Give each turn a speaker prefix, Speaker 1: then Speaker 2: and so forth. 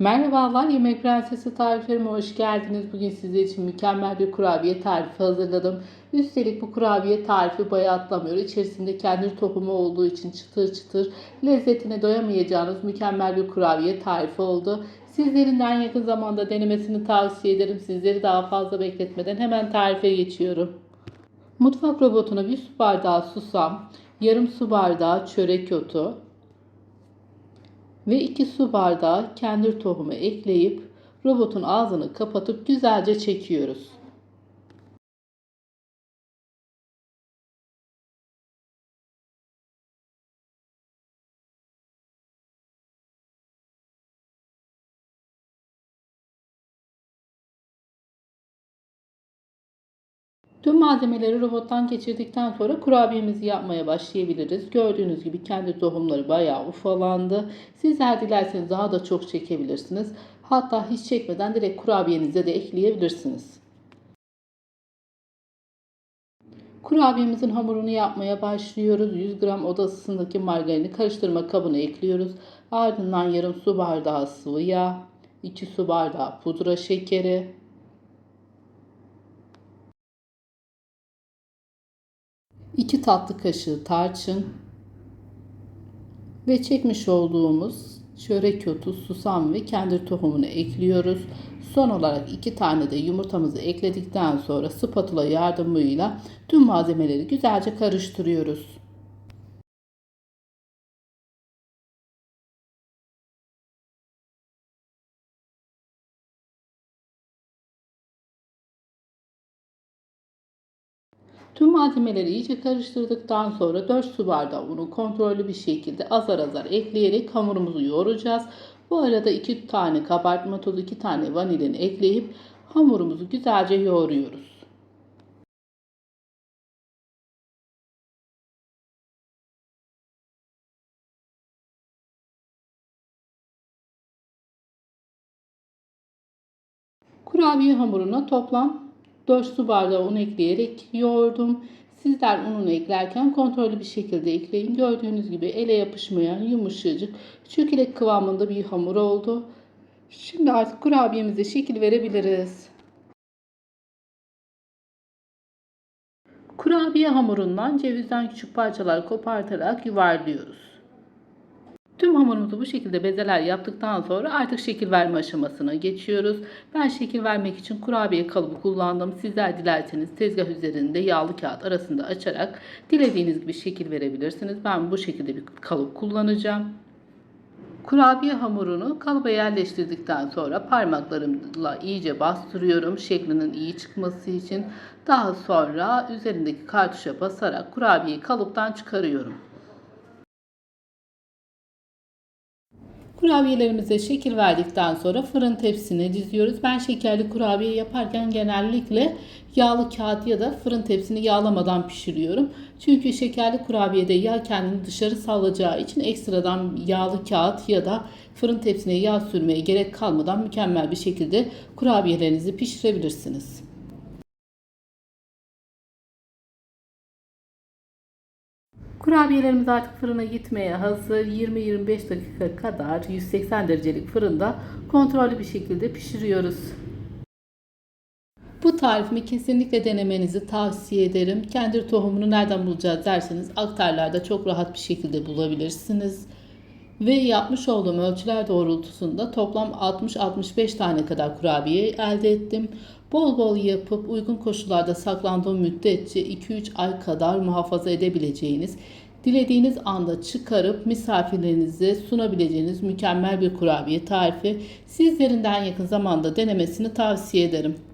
Speaker 1: Merhabalar, Yemek Prensesi tariflerime hoş geldiniz. Bugün sizler için mükemmel bir kurabiye tarifi hazırladım. Üstelik bu kurabiye tarifi bayatlamıyor. İçerisinde kendi tohumu olduğu için çıtır çıtır lezzetine doyamayacağınız mükemmel bir kurabiye tarifi oldu. Sizlerin en yakın zamanda denemesini tavsiye ederim. Sizleri daha fazla bekletmeden hemen tarife geçiyorum. Mutfak robotuna bir su bardağı susam, yarım su bardağı çörek otu, ve 2 su bardağı kendir tohumu ekleyip robotun ağzını kapatıp güzelce çekiyoruz. Tüm malzemeleri robottan geçirdikten sonra kurabiyemizi yapmaya başlayabiliriz. Gördüğünüz gibi kendi tohumları bayağı ufalandı. Sizler dilerseniz daha da çok çekebilirsiniz. Hatta hiç çekmeden direkt kurabiyenize de ekleyebilirsiniz. Kurabiyemizin hamurunu yapmaya başlıyoruz. 100 gram oda ısısındaki margarini karıştırma kabına ekliyoruz. Ardından yarım su bardağı sıvı yağ, 2 su bardağı pudra şekeri, 2 tatlı kaşığı tarçın ve çekmiş olduğumuz çörek otu, susam ve kendir tohumunu ekliyoruz. Son olarak 2 tane de yumurtamızı ekledikten sonra spatula yardımıyla tüm malzemeleri güzelce karıştırıyoruz. Tüm malzemeleri iyice karıştırdıktan sonra 4 su bardağı unu kontrollü bir şekilde azar azar ekleyerek hamurumuzu yoğuracağız. Bu arada 2 tane kabartma tozu, 2 tane vanilin ekleyip hamurumuzu güzelce yoğuruyoruz. Kurabiye hamuruna toplam 4 su bardağı un ekleyerek yoğurdum. Sizler ununu eklerken kontrollü bir şekilde ekleyin. Gördüğünüz gibi ele yapışmayan yumuşacık çökelek kıvamında bir hamur oldu. Şimdi artık kurabiyemize şekil verebiliriz. Kurabiye hamurundan cevizden küçük parçalar kopartarak yuvarlıyoruz. Tüm hamurumuzu bu şekilde bezeler yaptıktan sonra artık şekil verme aşamasına geçiyoruz. Ben şekil vermek için kurabiye kalıbı kullandım. Sizler dilerseniz tezgah üzerinde yağlı kağıt arasında açarak dilediğiniz gibi şekil verebilirsiniz. Ben bu şekilde bir kalıp kullanacağım. Kurabiye hamurunu kalıba yerleştirdikten sonra parmaklarımla iyice bastırıyorum şeklinin iyi çıkması için. Daha sonra üzerindeki kartuşa basarak kurabiyeyi kalıptan çıkarıyorum. Kurabiyelerimize şekil verdikten sonra fırın tepsisine diziyoruz. Ben şekerli kurabiye yaparken genellikle yağlı kağıt ya da fırın tepsini yağlamadan pişiriyorum. Çünkü şekerli kurabiyede yağ kendini dışarı salacağı için ekstradan yağlı kağıt ya da fırın tepsine yağ sürmeye gerek kalmadan mükemmel bir şekilde kurabiyelerinizi pişirebilirsiniz. Kurabiyelerimiz artık fırına gitmeye hazır. 20-25 dakika kadar 180 derecelik fırında kontrollü bir şekilde pişiriyoruz. Bu tarifimi kesinlikle denemenizi tavsiye ederim. Kendir tohumunu nereden bulacağız derseniz aktarlarda çok rahat bir şekilde bulabilirsiniz. Ve yapmış olduğum ölçüler doğrultusunda toplam 60-65 tane kadar kurabiye elde ettim. Bol bol yapıp uygun koşullarda saklandığı müddetçe 2-3 ay kadar muhafaza edebileceğiniz, dilediğiniz anda çıkarıp misafirlerinize sunabileceğiniz mükemmel bir kurabiye tarifi sizlerin de en yakın zamanda denemesini tavsiye ederim.